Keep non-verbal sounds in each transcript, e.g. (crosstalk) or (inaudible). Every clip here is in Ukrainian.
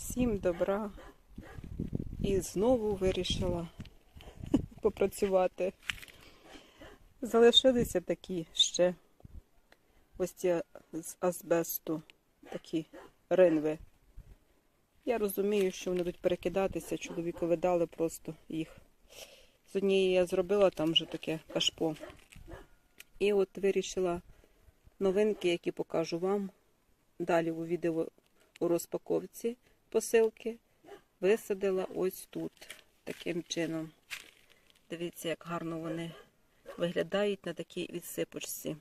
Всім добра. І знову вирішила (laughs) попрацювати. Залишилися такі ще ось ці з азбесту, такі ринви. Я розумію, що вони будуть перекидатися, чоловікові дали просто їх. З однієї я зробила там вже таке кашпо. І от вирішила новинки, які покажу вам далі у відео у розпаковці посилки. Висадила ось тут таким чином. Дивіться, як гарно вони виглядають на такій відсипочці.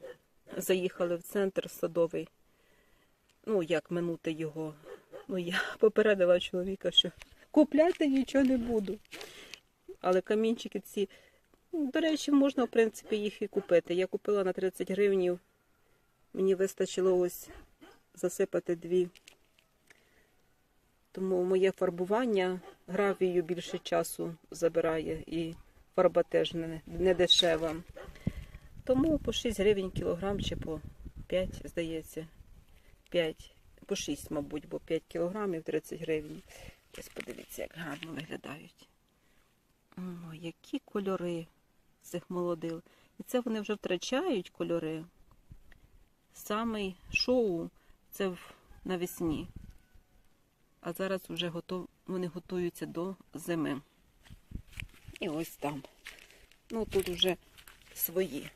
Заїхали в центр садовий. Ну, як минути його. Ну, я попередила чоловіка, що купляти нічого не буду. Але камінчики ці, до речі, можна, в принципі, їх і купити. Я купила на 30 гривнів. Мені вистачило ось засипати дві. Тому моє фарбування гравію більше часу забирає і фарба теж не, не дешева. Тому по 6 гривень кілограм чи по 5, здається. 5, по 6, мабуть, бо 5 кілограмів 30 гривень. Ось подивіться, як гарно виглядають. О, які кольори цих молодил. І це вони вже втрачають кольори. Саме шоу це навесні. А зараз вже готов... вони готуються до зими. І ось там. Ну, тут вже свої.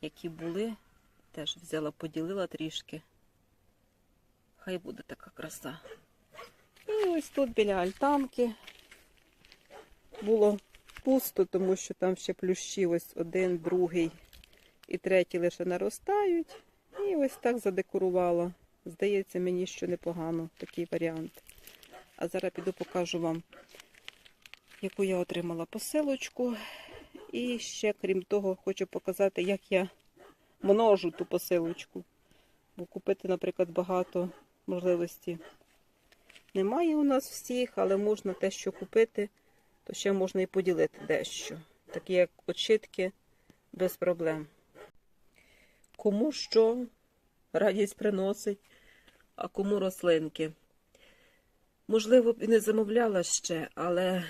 Які були, теж взяла, поділила трішки. Хай буде така краса. І ось тут біля альтанки було пусто, тому що там ще плющі ось один, другий і третій лише наростають. І ось так задекорувала. Здається, мені що непогано такий варіант. А зараз піду покажу вам, яку я отримала посилочку. І ще, крім того, хочу показати, як я множу ту посилочку. Бо купити, наприклад, багато можливості немає у нас всіх, але можна те, що купити, то ще можна і поділити дещо. Такі як очитки без проблем. Кому що радість приносить, а кому рослинки. Можливо, б і не замовляла ще, але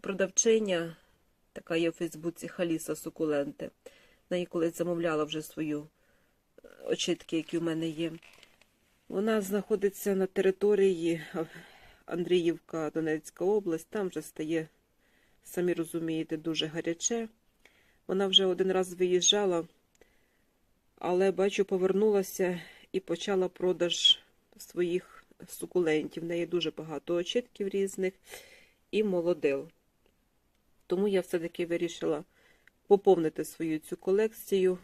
продавчиня, така є в Фейсбуці Халіса Сукуленти, на її колись замовляла вже свою е, очітки, які в мене є. Вона знаходиться на території Андріївка, Донецька область, там вже стає, самі розумієте, дуже гаряче. Вона вже один раз виїжджала, але бачу, повернулася і почала продаж своїх сукулентів. В неї дуже багато очітків різних і молодил. Тому я все-таки вирішила поповнити свою цю колекцію,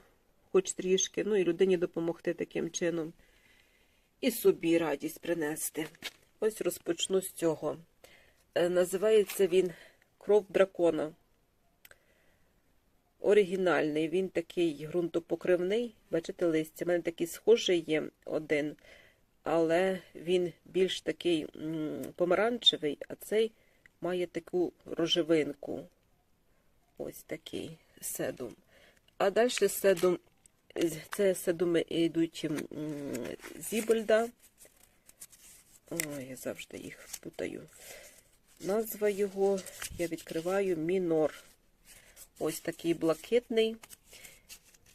хоч трішки, ну і людині допомогти таким чином. І собі радість принести. Ось розпочну з цього. Е, Називається він Кров дракона. Оригінальний, він такий ґрунтопокривний. Бачите, листя. У мене такий схожий є один, але він більш такий помаранчевий, а цей має таку рожевинку. Ось такий седум. А далі седум, це седуми йдуть Зібольда. Ой, я завжди їх путаю. Назва його я відкриваю Мінор. Ось такий блакитний.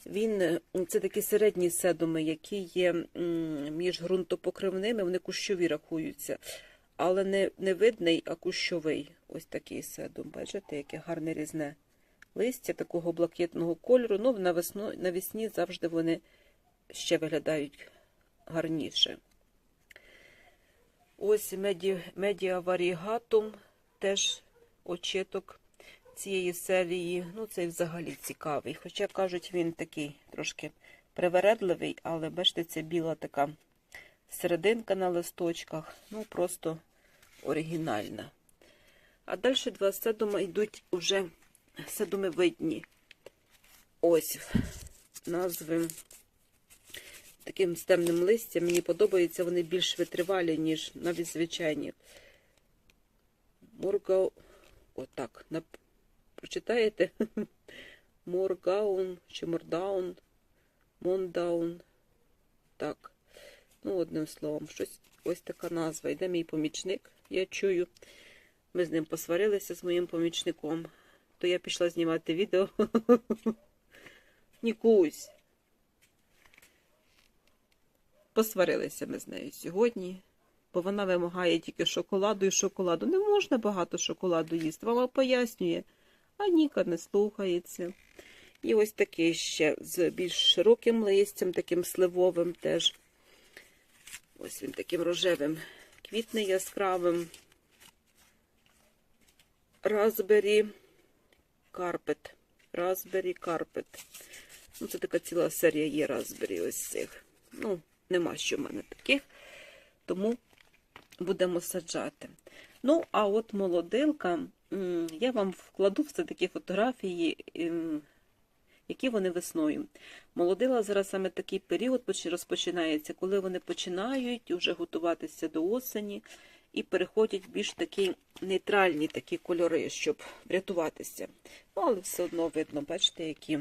Він це такі середні седуми, які є між ґрунтопокривними, вони кущові рахуються. Але не, не видний, а кущовий. Ось такий седум. Бачите, яке гарне різне листя такого блакитного кольору. Ну, навесно, навесні завжди вони ще виглядають гарніше. Ось меді, медіа варігатум, теж очиток цієї серії. Ну, цей взагалі цікавий. Хоча, кажуть, він такий трошки привередливий, але бачите, це біла така серединка на листочках. Ну, просто оригінальна. А далі два седума йдуть вже седуми видні. Ось назви таким з темним листям. Мені подобається, вони більш витривалі, ніж навіть звичайні. Моргау. Отак. Прочитаєте? (laughs) Моргаун чи Мордаун, Мондаун. Так. Ну, одним словом, щось ось така назва. Йде мій помічник, я чую. Ми з ним посварилися з моїм помічником. То я пішла знімати відео. (laughs) Нікусь. Посварилися ми з нею сьогодні, бо вона вимагає тільки шоколаду і шоколаду. Не можна багато шоколаду їсти. Мама пояснює, а Ніка не слухається. І ось такий ще з більш широким листям, таким сливовим теж. Ось він таким рожевим, квітне яскравим. Raspberry Carpet. Raspberry Carpet. Ну, це така ціла серія є Raspberry ось цих. Ну, нема що в мене таких, тому будемо саджати. Ну, а от молодилка, я вам вкладу все такі фотографії, ем, які вони весною. Молодила зараз саме такий період розпочинається, коли вони починають вже готуватися до осені і переходять в більш такі нейтральні такі кольори, щоб врятуватися. Ну, але все одно видно, бачите, які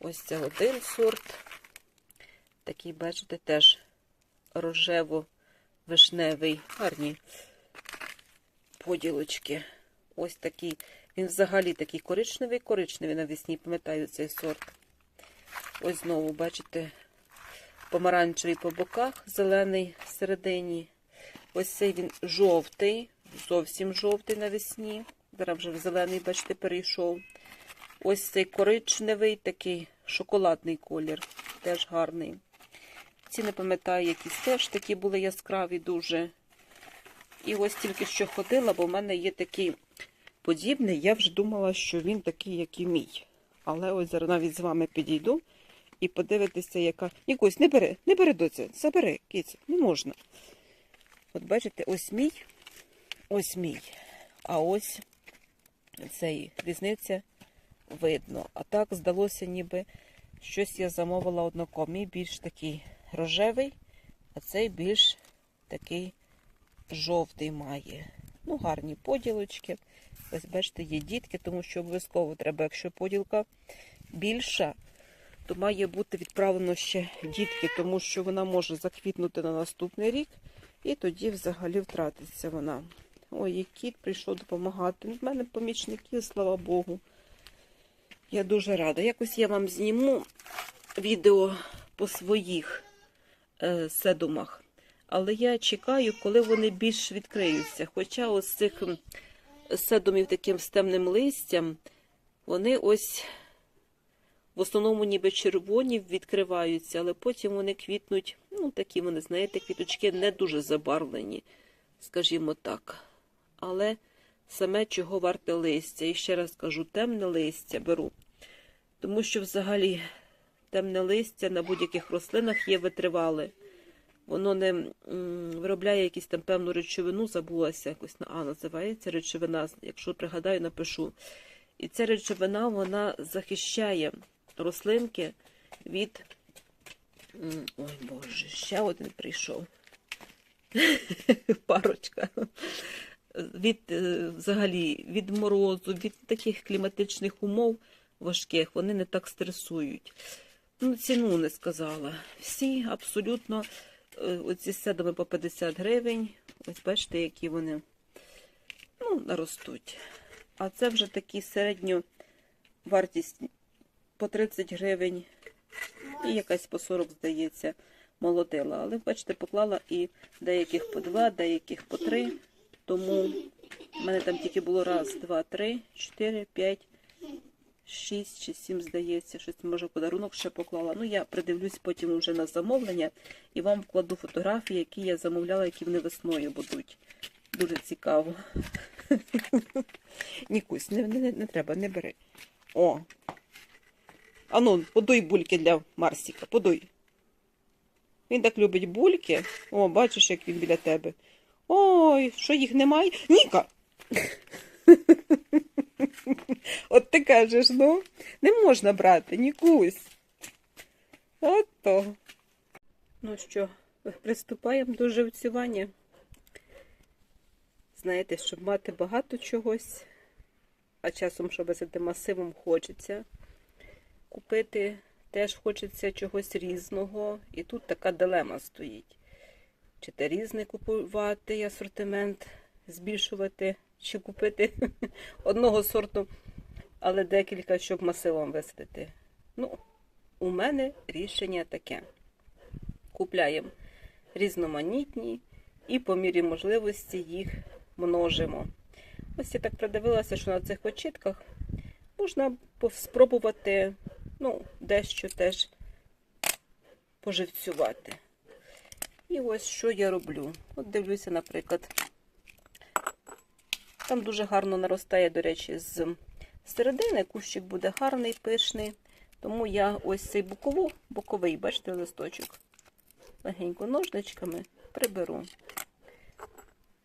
ось це один сорт. Такий, бачите, теж рожево-вишневий, гарні поділочки. Ось такий. Він взагалі такий коричневий, коричневий навесні, пам'ятаю цей сорт. Ось знову, бачите, помаранчевий по боках, зелений всередині. Ось цей він жовтий, зовсім жовтий навесні. Зараз вже в зелений, бачите, перейшов. Ось цей коричневий, такий шоколадний колір, теж гарний. Ці не пам'ятаю, якісь теж такі були яскраві дуже. І ось тільки що ходила, бо в мене є такий подібний. Я вже думала, що він такий, як і мій. Але ось зараз навіть з вами підійду і подивитися, яка. Нікусь, не бери, не бери доця, забери, кіць, не можна. От бачите, ось мій, ось мій. А ось цей різниця видно. А так здалося, ніби щось я замовила однаково. Мій більш такий рожевий, а цей більш такий жовтий має. Ну, гарні поділочки. Ось бачите, є дітки, тому що обов'язково треба, якщо поділка більша, то має бути відправлено ще дітки, тому що вона може заквітнути на наступний рік, і тоді взагалі втратиться вона. Ой, і кіт прийшов допомагати. В мене помічники, слава Богу. Я дуже рада. Якось я вам зніму відео по своїх е, седумах. Але я чекаю, коли вони більш відкриються. Хоча ось цих седумів таким з темним листям, вони ось в основному ніби червоні відкриваються, але потім вони квітнуть, ну такі вони, знаєте, квіточки не дуже забарвлені, скажімо так. Але саме чого варте листя. І ще раз кажу, темне листя беру. Тому що взагалі темне листя на будь-яких рослинах є витривале. Воно не виробляє якусь там певну речовину, забулася якось на А називається речовина. Якщо пригадаю, напишу. І ця речовина вона захищає рослинки від. Ой Боже, ще один прийшов. (laughs) Парочка. Від е, взагалі від морозу, від таких кліматичних умов важких, вони не так стресують. Ну, ціну не сказала. Всі абсолютно оці седами по 50 гривень. Ось бачите, які вони ну, ростуть. А це вже такі середню вартість по 30 гривень і якась по 40, здається, молотила. Але, бачите, поклала і деяких по 2, деяких по 3. Тому в мене там тільки було раз, два, три, чотири, п'ять, шість чи сім, здається, щось може подарунок ще поклала. Ну, я придивлюсь потім вже на замовлення і вам вкладу фотографії, які я замовляла, які вони весною будуть. Дуже цікаво. (laughs) Нікусь, не, не, не треба, не бери. О. Ану, подуй бульки для Марсіка, подуй. Він так любить бульки. О, бачиш, як він біля тебе. Ой, що їх немає? Ніка! (laughs) (laughs) От ти кажеш, ну, не можна брати, нікусь. От то. Ну що, приступаємо до живцювання. Знаєте, щоб мати багато чогось, а часом, щоб за масивом хочеться купити, теж хочеться чогось різного. І тут така дилема стоїть. чи те різний купувати асортимент, збільшувати, чи купити (laughs) одного сорту, але декілька, щоб масивом висадити. Ну, у мене рішення таке. Купляємо різноманітні і по мірі можливості їх множимо. Ось я так придивилася, що на цих очітках можна спробувати ну, дещо теж поживцювати. І ось що я роблю. От дивлюся, наприклад, там дуже гарно наростає, до речі, з середини. Кущик буде гарний, пишний. Тому я ось цей бокову, боковий, бачите, листочок, легенько ножничками приберу.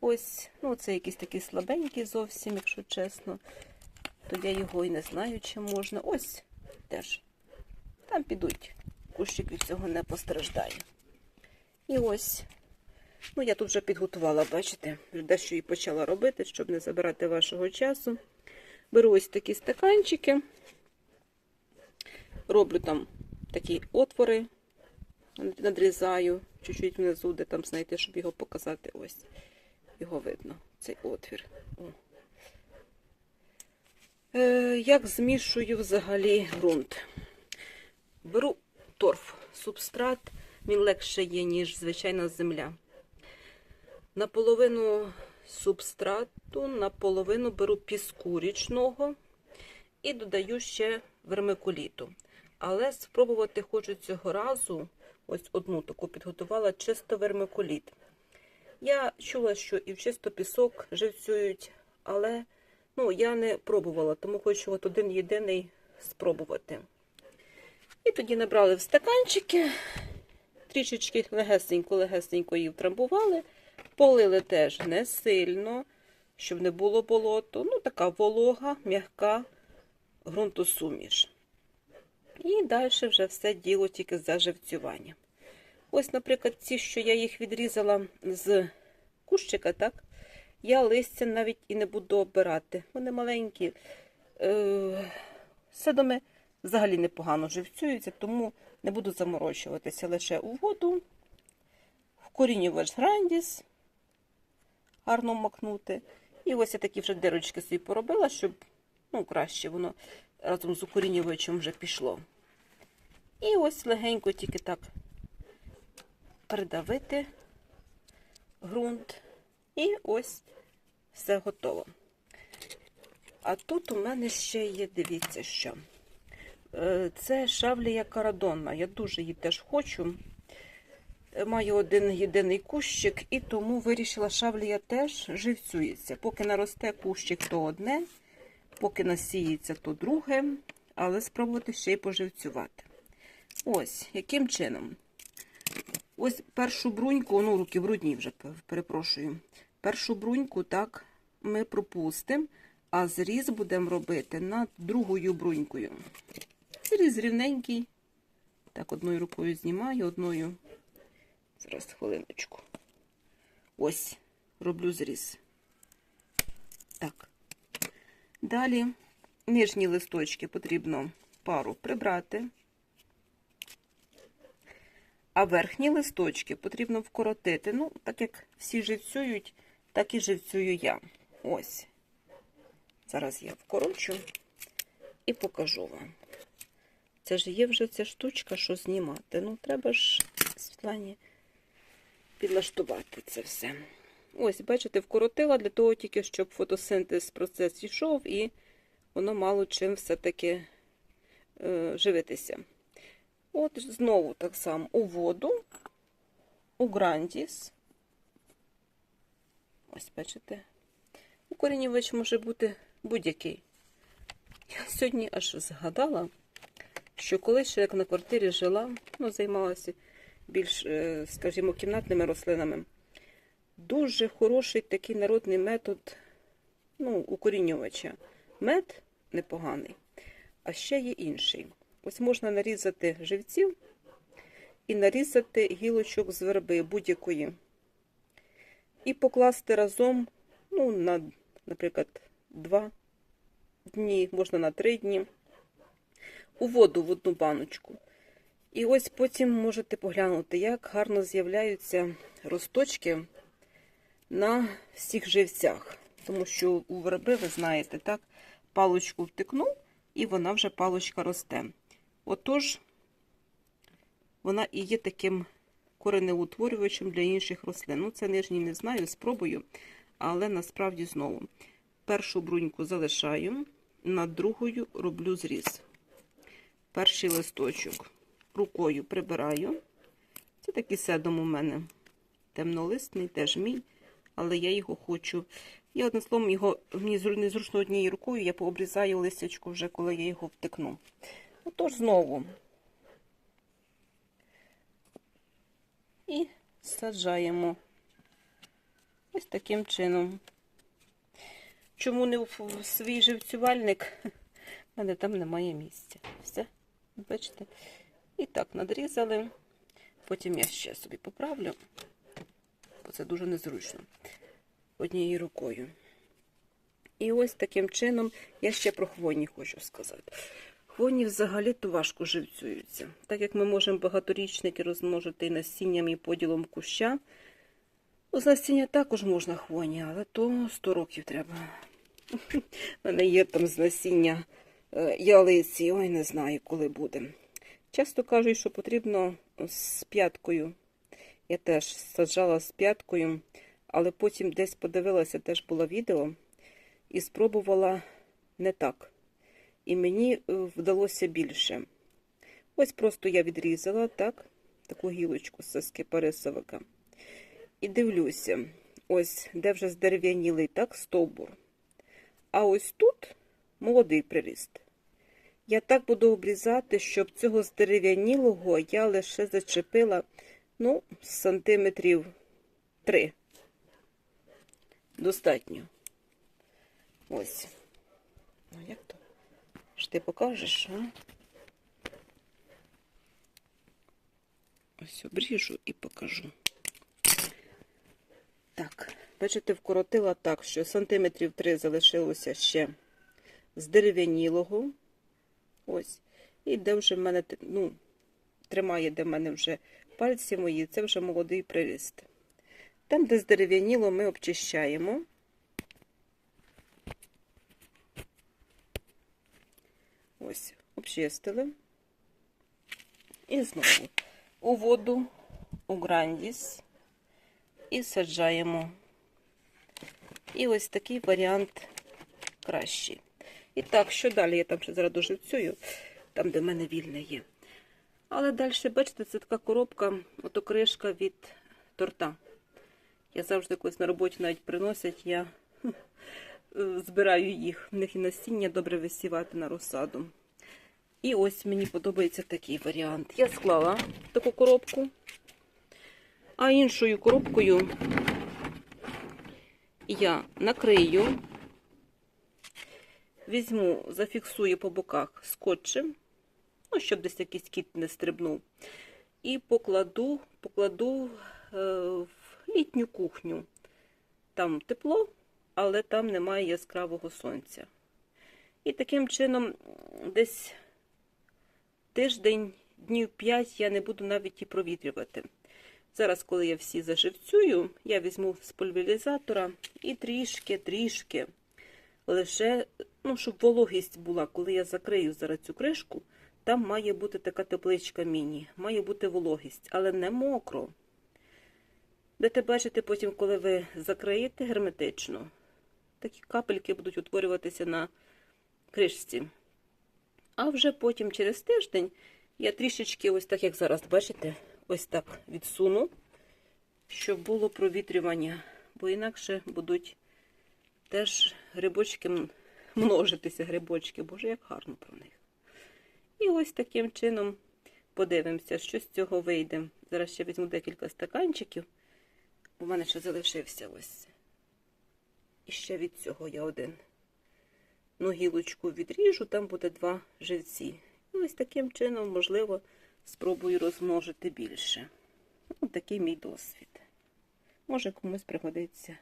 Ось, ну це якийсь такий слабенький зовсім, якщо чесно. То я його і не знаю, чи можна. Ось теж. Там підуть. Кущик від цього не постраждає. І ось. Ну, я тут вже підготувала, бачите, дещо і почала робити, щоб не забирати вашого часу. Беру ось такі стаканчики, роблю там такі отвори, надрізаю чуть-чуть внизу, де там знайти, щоб його показати. Ось його видно, цей отвір. О. Е, як змішую взагалі ґрунт? Беру торф, субстрат, він легше є, ніж звичайна земля. Наполовину субстрату, наполовину беру піску річного і додаю ще вермикуліту. Але спробувати хочу цього разу, ось одну таку підготувала, чисто вермикуліт. Я чула, що і в чисто пісок живцюють, але ну, я не пробувала, тому хочу от один єдиний спробувати. І тоді набрали в стаканчики, трішечки легесенько-легесенько її втрамбували, полили теж не сильно, щоб не було болоту. Ну, така волога, м'яка ґрунтосуміш. І далі вже все діло тільки за живцювання. Ось, наприклад, ці, що я їх відрізала з кущика, так? Я листя навіть і не буду обирати. Вони маленькі. Е, Садоми взагалі непогано живцюються, тому не буду заморочуватися лише у воду, в вкорінювач грандіс, гарно макнути. І ось я такі вже дирочки собі поробила, щоб ну, краще воно разом з укорінювачем вже пішло. І ось легенько тільки так придавити ґрунт. І ось все готово. А тут у мене ще є, дивіться, що. Е, Це шавлія карадонна. Я дуже її теж хочу. Маю один єдиний кущик, і тому вирішила, шавлія теж живцюється. Поки наросте кущик, то одне, поки насіється, то друге, але спробувати ще й поживцювати. Ось, яким чином? Ось першу бруньку, ну, руки брудні вже, перепрошую. Першу бруньку так ми пропустимо, а зріз будемо робити над другою брунькою. Зріз рівненький. Так, одною рукою знімаю, одною. Зараз хвилиночку. Ось, роблю зріз. Так. Далі нижні листочки потрібно пару прибрати. А верхні листочки потрібно вкоротити. Ну, так як всі живцюють, так і живцюю я. Ось. Зараз я вкорочу і покажу вам. Це ж є вже ця штучка, що знімати. Ну, треба ж, Світлані, підлаштувати це все. Ось, бачите, вкоротила для того тільки, щоб фотосинтез процес йшов, і воно мало чим все-таки е, живитися. От знову так само у воду, у грандіс. Ось, бачите, укорінювач може бути будь-який. Я сьогодні аж згадала, що колись ще як на квартирі жила, ну, займалася більш, е, скажімо, кімнатними рослинами. Дуже хороший такий народний метод ну, укорінювача. Мед непоганий, а ще є інший. Ось можна нарізати живців і нарізати гілочок з верби будь-якої. І покласти разом, ну, на, наприклад, два дні, можна на три дні, у воду в одну баночку. І ось потім можете поглянути, як гарно з'являються росточки на всіх живцях. Тому що у верби, ви знаєте, так, палочку втикнув, і вона вже палочка росте. Отож, вона і є таким коренеутворювачем для інших рослин. Ну, це нижній не знаю, спробую, але насправді знову. Першу бруньку залишаю, над другою роблю зріз. Перший листочок рукою прибираю. Це такий седом у мене. Темнолисний, теж мій, але я його хочу. Я одним словом, його мені незручно однією рукою, я пообрізаю листячку вже, коли я його втикну. Отож, знову. І саджаємо ось таким чином. Чому не в свій живцювальник? (laughs) У мене там немає місця. Все, бачите? І так надрізали. Потім я ще собі поправлю, бо це дуже незручно. Однією рукою. І ось таким чином я ще про хвойні хочу сказати. Хвойні взагалі-то важко живцюються. Так як ми можемо багаторічники розмножити і насінням і поділом куща, з насіння також можна хвойні, але то 100 років треба. У мене є там з насіння е, ялиці, ой, не знаю, коли буде. Часто кажуть, що потрібно з п'яткою. Я теж саджала з п'яткою, але потім десь подивилася, теж було відео, і спробувала не так. І мені е, вдалося більше. Ось просто я відрізала так, таку гілочку з соски пересовика. І дивлюся, ось де вже здерев'янілий так, стовбур. А ось тут молодий приріст. Я так буду обрізати, щоб цього здерев'янілого я лише зачепила, ну, сантиметрів три. Достатньо. Ось. Ну, як то? Ж ти покажеш, а? Ось обріжу і покажу. Так, бачите, вкоротила так, що сантиметрів три залишилося ще з дерев'янілого. Ось. І де вже в мене, ну, тримає, де в мене вже пальці мої, це вже молодий приріст. Там, де здерев'яніло, ми обчищаємо. Ось, обчистили. І знову у воду, у грандіс і саджаємо. І ось такий варіант кращий. І так, що далі? Я там ще зараз доживцюю, там, де в мене вільне є. Але далі, бачите, це така коробка, ото кришка від торта. Я завжди колись на роботі навіть приносять, я е, збираю їх. В них і насіння добре висівати на розсаду. І ось мені подобається такий варіант. Я склала таку коробку, а іншою коробкою я накрию, візьму, зафіксую по боках скотчем, ну, щоб десь якийсь кіт не стрибнув, і покладу, покладу е, в літню кухню. Там тепло, але там немає яскравого сонця. І таким чином десь тиждень, днів 5 я не буду навіть і провітрювати. Зараз, коли я всі заживцюю, я візьму з пульверизатора і трішки-трішки лише, ну, щоб вологість була, коли я закрию зараз цю кришку, там має бути така тепличка міні, має бути вологість, але не мокро. Будете бачити потім, коли ви закриєте герметично, такі капельки будуть утворюватися на кришці. А вже потім через тиждень я трішечки, ось так, як зараз, бачите, ось так відсуну, щоб було провітрювання, бо інакше будуть теж грибочки множитися, грибочки. Боже, як гарно про них. І ось таким чином подивимося, що з цього вийде. Зараз ще візьму декілька стаканчиків. У мене ще залишився ось. І ще від цього я один. Ну, гілочку відріжу, там буде два живці. І ось таким чином, можливо, спробую розмножити більше. Ось такий мій досвід. Може комусь пригодиться.